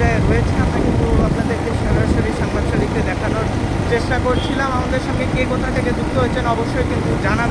পর্যায়ে রয়েছে। আমরা কিন্তু আপনাদেরকে সরাসরি সাংবাদিককে দেখানোর চেষ্টা করছিলাম। আমাদের সঙ্গে কে কোথা থেকে যুক্ত হয়েছেন অবশ্যই কিন্তু জানাবেন।